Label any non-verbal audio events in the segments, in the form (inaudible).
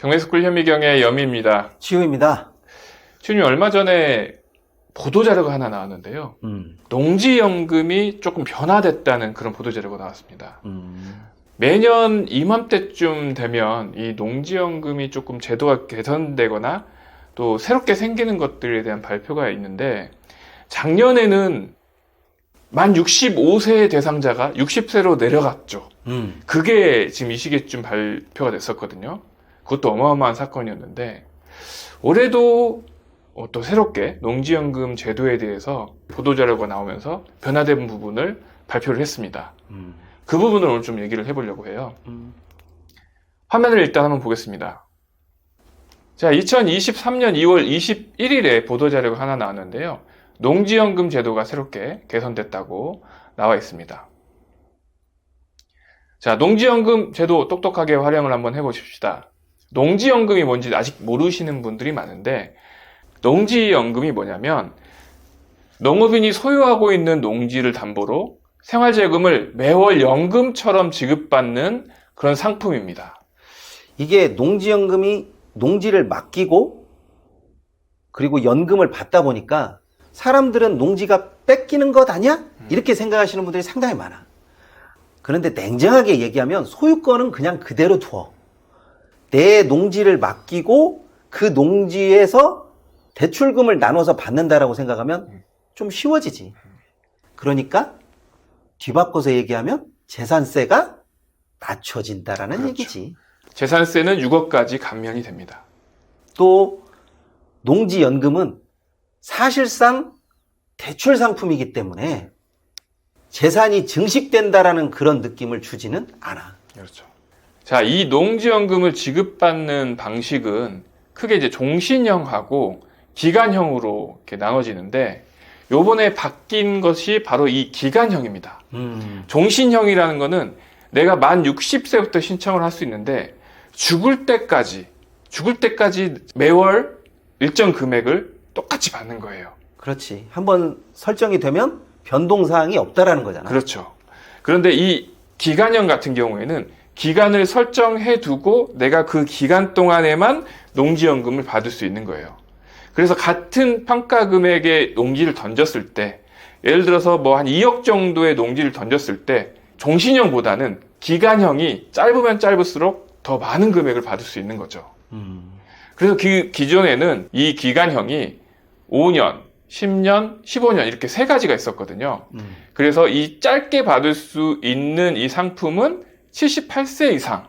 경매스쿨 현미경의 여미입니다. 지우입니다. 주님 얼마 전에 보도자료가 하나 나왔는데요. 음, 농지연금이 조금 변화됐다는 그런 보도자료가 나왔습니다. 음, 매년 이맘때쯤 되면 이 농지연금이 조금 제도가 개선되거나 또 새롭게 생기는 것들에 대한 발표가 있는데 작년에는 만 65세 대상자가 60세로 내려갔죠. 음. 그게 지금 이 시기쯤 발표가 됐었거든요. 그것도 어마어마한 사건이었는데 올해도 어, 또 새롭게 농지연금 제도에 대해서 보도자료가 나오면서 변화된 부분을 발표를 했습니다. 음, 그 부분을 오늘 좀 얘기를 해보려고 해요. 음. 화면을 일단 한번 보겠습니다. 자, 2023년 2월 21일에 보도자료가 하나 나왔는데요. 농지연금 제도가 새롭게 개선됐다고 나와 있습니다. 자, 농지연금 제도 똑똑하게 활용을 한번 해보십시다. 농지연금이 뭔지 아직 모르시는 분들이 많은데, 농지연금이 뭐냐면, 농업인이 소유하고 있는 농지를 담보로 생활재금을 매월 연금처럼 지급받는 그런 상품입니다. 이게 농지연금이 농지를 맡기고 그리고 연금을 받다 보니까 사람들은 농지가 뺏기는 것 아니야? 이렇게 생각하시는 분들이 상당히 많아. 그런데 냉정하게 얘기하면 소유권은 그냥 그대로 두어. 내 농지를 맡기고 그 농지에서 대출금을 나눠서 받는다라고 생각하면 좀 쉬워지지. 그러니까 뒤바꿔서 얘기하면 재산세가 낮춰진다라는 그렇죠. 얘기지. 재산세는 6억까지 감면이 됩니다. 또 농지연금은 사실상 대출 상품이기 때문에 재산이 증식된다라는 그런 느낌을 주지는 않아. 그렇죠. 자, 이 농지연금을 지급받는 방식은 크게 이제 종신형하고 기간형으로 이렇게 나눠지는데 요번에 바뀐 것이 바로 이 기간형입니다. 음, 종신형이라는 거는 내가 만 60세부터 신청을 할 수 있는데 죽을 때까지 죽을 때까지 매월 일정 금액을 똑같이 받는 거예요. 그렇지. 한번 설정이 되면 변동 사항이 없다라는 거잖아. 그렇죠. 그런데 이 기간형 같은 경우에는 기간을 설정해 두고 내가 그 기간 동안에만 농지연금을 받을 수 있는 거예요. 그래서 같은 평가 금액의 농지를 던졌을 때 예를 들어서 뭐 한 2억 정도의 농지를 던졌을 때 종신형보다는 기간형이 짧으면 짧을수록 더 많은 금액을 받을 수 있는 거죠. 음, 그래서 그 기존에는 이 기간형이 5년, 10년, 15년 이렇게 세 가지가 있었거든요. 음, 그래서 이 짧게 받을 수 있는 이 상품은 78세 이상,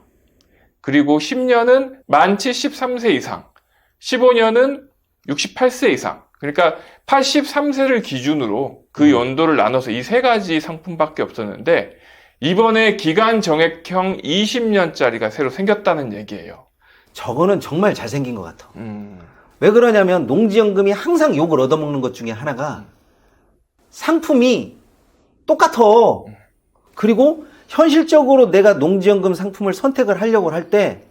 그리고 10년은 만 73세 이상, 15년은 68세 이상. 그러니까 83세를 기준으로 그 음. 연도를 나눠서 이 세 가지 상품밖에 없었는데 이번에 기간 정액형 20년짜리가 새로 생겼다는 얘기예요. 저거는 정말 잘생긴 것 같아. 음, 왜 그러냐면 농지연금이 항상 욕을 얻어먹는 것 중에 하나가 상품이 똑같아. 그리고 현실적으로 내가 농지연금 상품을 선택을 하려고 할 때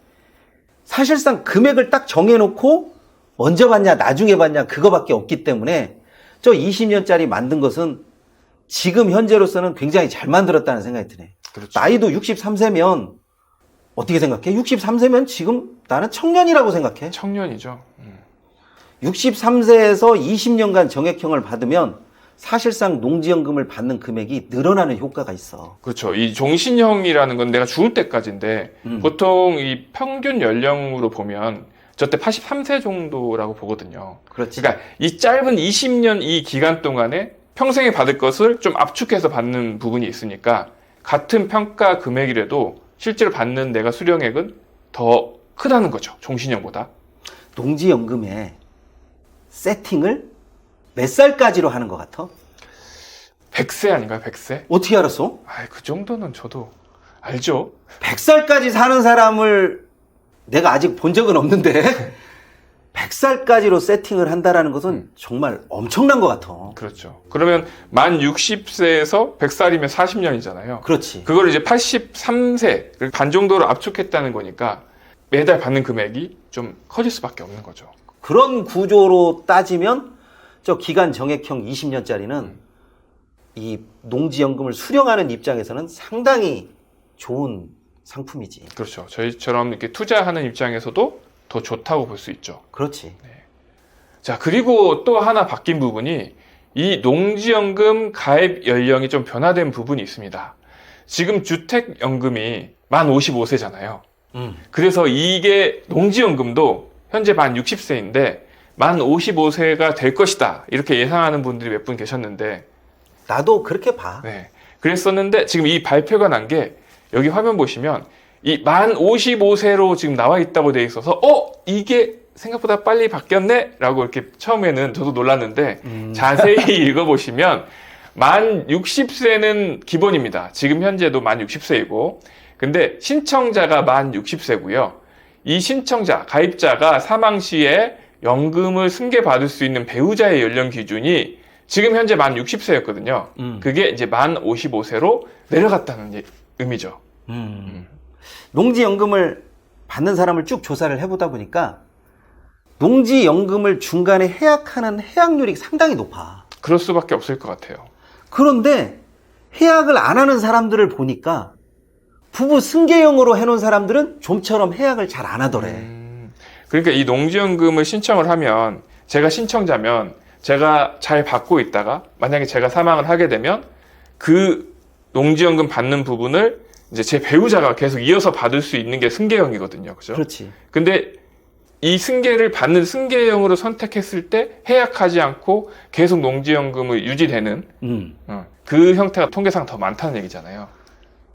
사실상 금액을 딱 정해놓고 먼저 받냐 나중에 받냐 그거밖에 없기 때문에 저 20년짜리 만든 것은 지금 현재로서는 굉장히 잘 만들었다는 생각이 드네. 그렇죠. 나이도 63세면 어떻게 생각해? 63세면 지금 나는 청년이라고 생각해. 청년이죠. 음. 63세에서 20년간 정액형을 받으면 사실상 농지연금을 받는 금액이 늘어나는 효과가 있어. 그렇죠. 이 종신형이라는 건 내가 죽을 때까지인데 음. 보통 이 평균 연령으로 보면 저때 83세 정도라고 보거든요. 그렇지. 그러니까 이 짧은 20년 이 기간 동안에 평생에 받을 것을 좀 압축해서 받는 부분이 있으니까 같은 평가 금액이라도 실제로 받는 내가 수령액은 더 크다는 거죠. 종신형보다. 농지연금의 세팅을 몇 살까지로 하는 것 같아? 100세 아닌가요? 100세? 어떻게 알았어? 아, 그 정도는 저도 알죠. 100살까지 사는 사람을 내가 아직 본 적은 없는데 (laughs) 100살까지로 세팅을 한다라는 것은 정말 엄청난 것 같아. 그렇죠. 그러면 만 60세에서 100살이면 40년이잖아요. 그렇지. 그걸 이제 83세 반 정도로 압축했다는 거니까 매달 받는 금액이 좀 커질 수밖에 없는 거죠. 그런 구조로 따지면 저 기간 정액형 20년짜리는 이 농지연금을 수령하는 입장에서는 상당히 좋은 상품이지. 그렇죠. 저희처럼 이렇게 투자하는 입장에서도 더 좋다고 볼 수 있죠. 그렇지. 자, 그리고 또 하나 바뀐 부분이 이 농지연금 가입 연령이 좀 변화된 부분이 있습니다. 지금 주택연금이 만 55세잖아요. 음. 그래서 이게 농지연금도 현재 만 60세인데 만 55세가 될 것이다. 이렇게 예상하는 분들이 몇 분 계셨는데, 나도 그렇게 봐. 네. 그랬었는데 지금 이 발표가 난 게 여기 화면 보시면 이 만 55세로 지금 나와 있다고 돼 있어서 어 이게 생각보다 빨리 바뀌었네 라고 이렇게 처음에는 저도 놀랐는데 음. 자세히 (laughs) 읽어보시면 만 60세는 기본입니다. 지금 현재도 만 60세이고 근데 신청자가 만 60세고요. 이 신청자, 가입자가 사망 시에 연금을 승계받을 수 있는 배우자의 연령 기준이 지금 현재 만 60세였거든요. 음. 그게 이제 만 55세로 내려갔다는 예- 의미죠. 음. 농지연금을 받는 사람을 쭉 조사를 해보다 보니까 농지연금을 중간에 해약하는 해약률이 상당히 높아. 그럴 수밖에 없을 것 같아요. 그런데 해약을 안 하는 사람들을 보니까 부부 승계형으로 해놓은 사람들은 좀처럼 해약을 잘 안 하더래. 음, 그러니까 이 농지연금을 신청을 하면 제가 신청자면 제가 잘 받고 있다가 만약에 제가 사망을 하게 되면 그 농지연금 받는 부분을 이제 제 배우자가 계속 이어서 받을 수 있는 게 승계형이거든요. 그죠? 그렇지. 근데 이 승계를 받는 승계형으로 선택했을 때 해약하지 않고 계속 농지연금을 유지되는 음. 어, 그 형태가 통계상 더 많다는 얘기잖아요.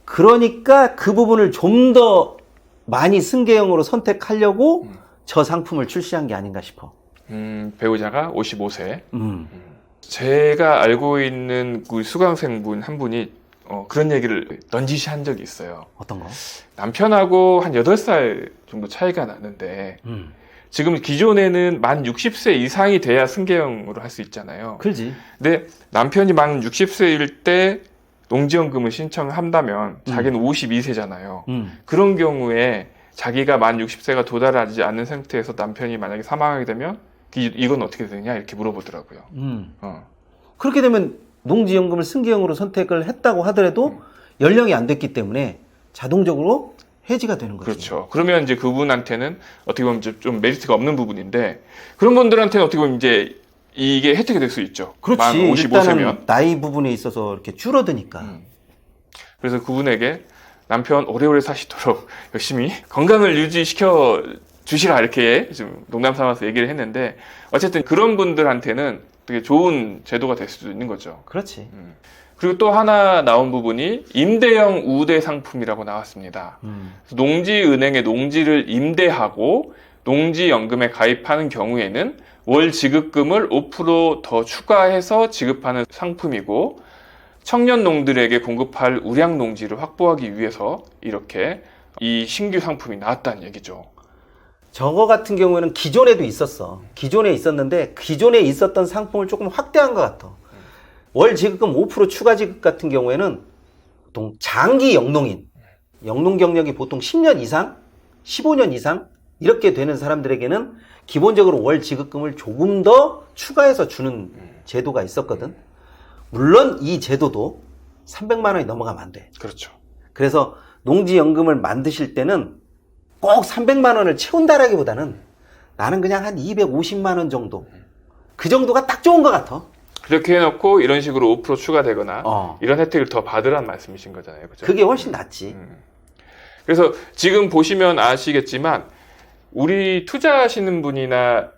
그러니까 그 부분을 좀 더 많이 승계형으로 선택하려고 음. 저 상품을 출시한 게 아닌가 싶어. 음, 배우자가 55세. 음. 제가 알고 있는 그 수강생분 한 분이 어, 그런 얘기를 넌지시 한 적이 있어요. 어떤 거? 남편하고 한 8살 정도 차이가 나는데 음. 지금 기존에는 만 60세 이상이 돼야 승계형으로 할 수 있잖아요. 그지. 근데 남편이 만 60세일 때 농지연금을 신청한다면 자기는 52세잖아요. 음. 그런 경우에 자기가 만 60세가 도달하지 않은 상태에서 남편이 만약에 사망하게 되면 이- 이건 어떻게 되느냐 이렇게 물어보더라고요. 음. 어. 그렇게 되면 농지연금을 승계형으로 선택을 했다고 하더라도 연령이 안 됐기 때문에 자동적으로 해지가 되는 거죠. 그렇죠. 그러면 이제 그분한테는 어떻게 보면 좀- 좀 메리트가 없는 부분인데 그런 분들한테는 어떻게 보면 이제 이게 혜택이 될 수 있죠. 그렇지. 만 일단은 55세면. 나이 부분에 있어서 이렇게 줄어드니까. 음. 그래서 그분에게 남편 오래오래 사시도록 (laughs) 열심히 건강을 유지시켜 주시라 이렇게 좀 농담 삼아서 얘기를 했는데 어쨌든 그런 분들한테는 되게 좋은 제도가 될 수도 있는 거죠. 그렇지. 그리고 또 하나 나온 부분이 임대형 우대 상품이라고 나왔습니다. 음. 농지은행에 농지를 임대하고 농지연금에 가입하는 경우에는 월 지급금을 5%더 추가해서 지급하는 상품이고 청년 농들에게 공급할 우량 농지를 확보하기 위해서 이렇게 이 신규 상품이 나왔다는 얘기죠. 저거 같은 경우에는 기존에도 있었어. 기존에 있었는데 기존에 있었던 상품을 조금 확대한 것 같아. 월 지급금 5% 추가 지급 같은 경우에는 보통 장기 영농인, 영농 경력이 보통 10년 이상, 15년 이상 이렇게 되는 사람들에게는 기본적으로 월 지급금을 조금 더 추가해서 주는 제도가 있었거든. 물론 이 제도도 300만 원이 넘어가면 안 돼. 그렇죠. 그래서 농지연금을 만드실 때는 꼭 300만 원을 채운다라기보다는 나는 그냥 한 250만 원 정도. 그 정도가 딱 좋은 것 같아. 그렇게 해놓고 이런 식으로 5% 추가되거나 어. 이런 혜택을 더 받으란 말씀이신 거잖아요. 그죠? 그게 훨씬 낫지. 그래서 지금 보시면 아시겠지만 우리 투자하시는 분이나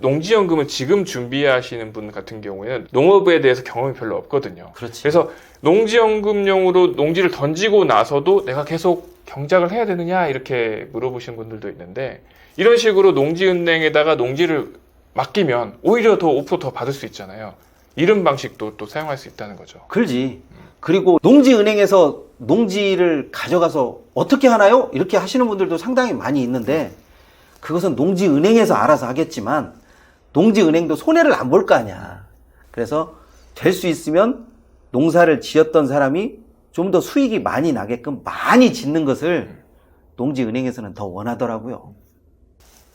농지연금을 지금 준비하시는 분 같은 경우에는 농업에 대해서 경험이 별로 없거든요. 그렇지. 그래서 농지연금용으로 농지를 던지고 나서도 내가 계속 경작을 해야 되느냐 이렇게 물어보시는 분들도 있는데 이런 식으로 농지은행에다가 농지를 맡기면 오히려 더 5%더 받을 수 있잖아요. 이런 방식도 또 사용할 수 있다는 거죠. 그러지. 그리고 농지은행에서 농지를 가져가서 어떻게 하나요? 이렇게 하시는 분들도 상당히 많이 있는데 그것은 농지은행에서 알아서 하겠지만 농지은행도 손해를 안 볼 거 아니야. 그래서 될 수 있으면 농사를 지었던 사람이 좀 더 수익이 많이 나게끔 많이 짓는 것을 농지은행에서는 더 원하더라고요.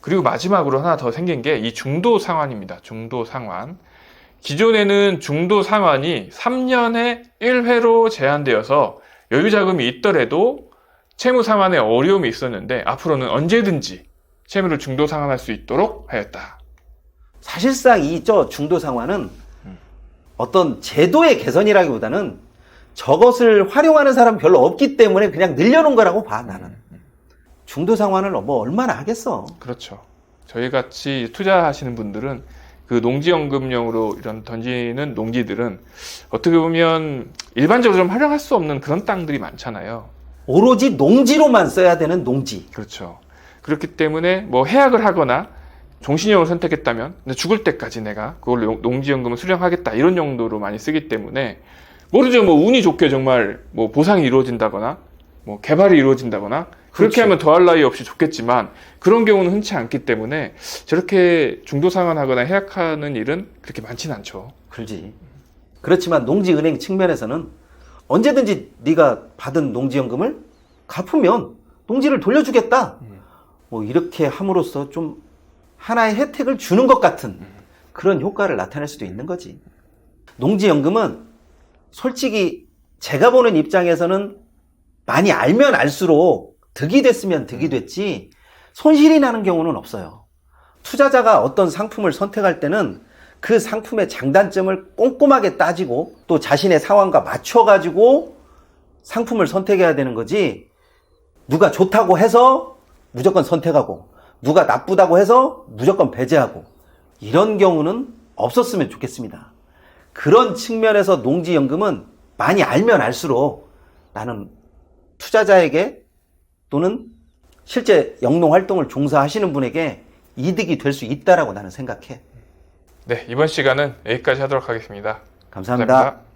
그리고 마지막으로 하나 더 생긴 게 이 중도 상환입니다. 중도 상환. 기존에는 중도 상환이 3년에 1회로 제한되어서 여유 자금이 있더라도 채무 상환에 어려움이 있었는데 앞으로는 언제든지 채무를 중도 상환할 수 있도록 하였다. 사실상 이 저 중도 상환은 어떤 제도의 개선이라기보다는 저것을 활용하는 사람 별로 없기 때문에 그냥 늘려놓은 거라고 봐 나는. 중도 상환을 뭐 얼마나 하겠어. 그렇죠. 저희 같이 투자하시는 분들은 그 농지연금용으로 이런 던지는 농지들은 어떻게 보면 일반적으로 좀 활용할 수 없는 그런 땅들이 많잖아요. 오로지 농지로만 써야 되는 농지. 그렇죠. 그렇기 때문에 뭐 해약을 하거나 종신형을 선택했다면 죽을 때까지 내가 그걸로 용- 농지연금을 수령하겠다 이런 용도로 많이 쓰기 때문에 모르죠 뭐 운이 좋게 정말 뭐 보상이 이루어진다거나 뭐 개발이 이루어진다거나 그렇게 그렇죠. 하면 더할 나위 없이 좋겠지만 그런 경우는 흔치 않기 때문에 저렇게 중도 상환하거나 해약하는 일은 그렇게 많지는 않죠. 그렇지. 그렇지만 농지은행 측면에서는 언제든지 네가 받은 농지연금을 갚으면 농지를 돌려주겠다. 뭐 이렇게 함으로써 좀 하나의 혜택을 주는 것 같은 그런 효과를 나타낼 수도 있는 거지. 농지연금은 솔직히 제가 보는 입장에서는 많이 알면 알수록 득이 됐으면 득이 됐지 손실이 나는 경우는 없어요. 투자자가 어떤 상품을 선택할 때는 그 상품의 장단점을 꼼꼼하게 따지고 또 자신의 상황과 맞춰가지고 상품을 선택해야 되는 거지 누가 좋다고 해서 무조건 선택하고 누가 나쁘다고 해서 무조건 배제하고 이런 경우는 없었으면 좋겠습니다. 그런 측면에서 농지연금은 많이 알면 알수록 나는 투자자에게 또는 실제 영농 활동을 종사하시는 분에게 이득이 될 수 있다라고 나는 생각해. 네 이번 시간은 여기까지 하도록 하겠습니다 감사합니다. 감사합니다.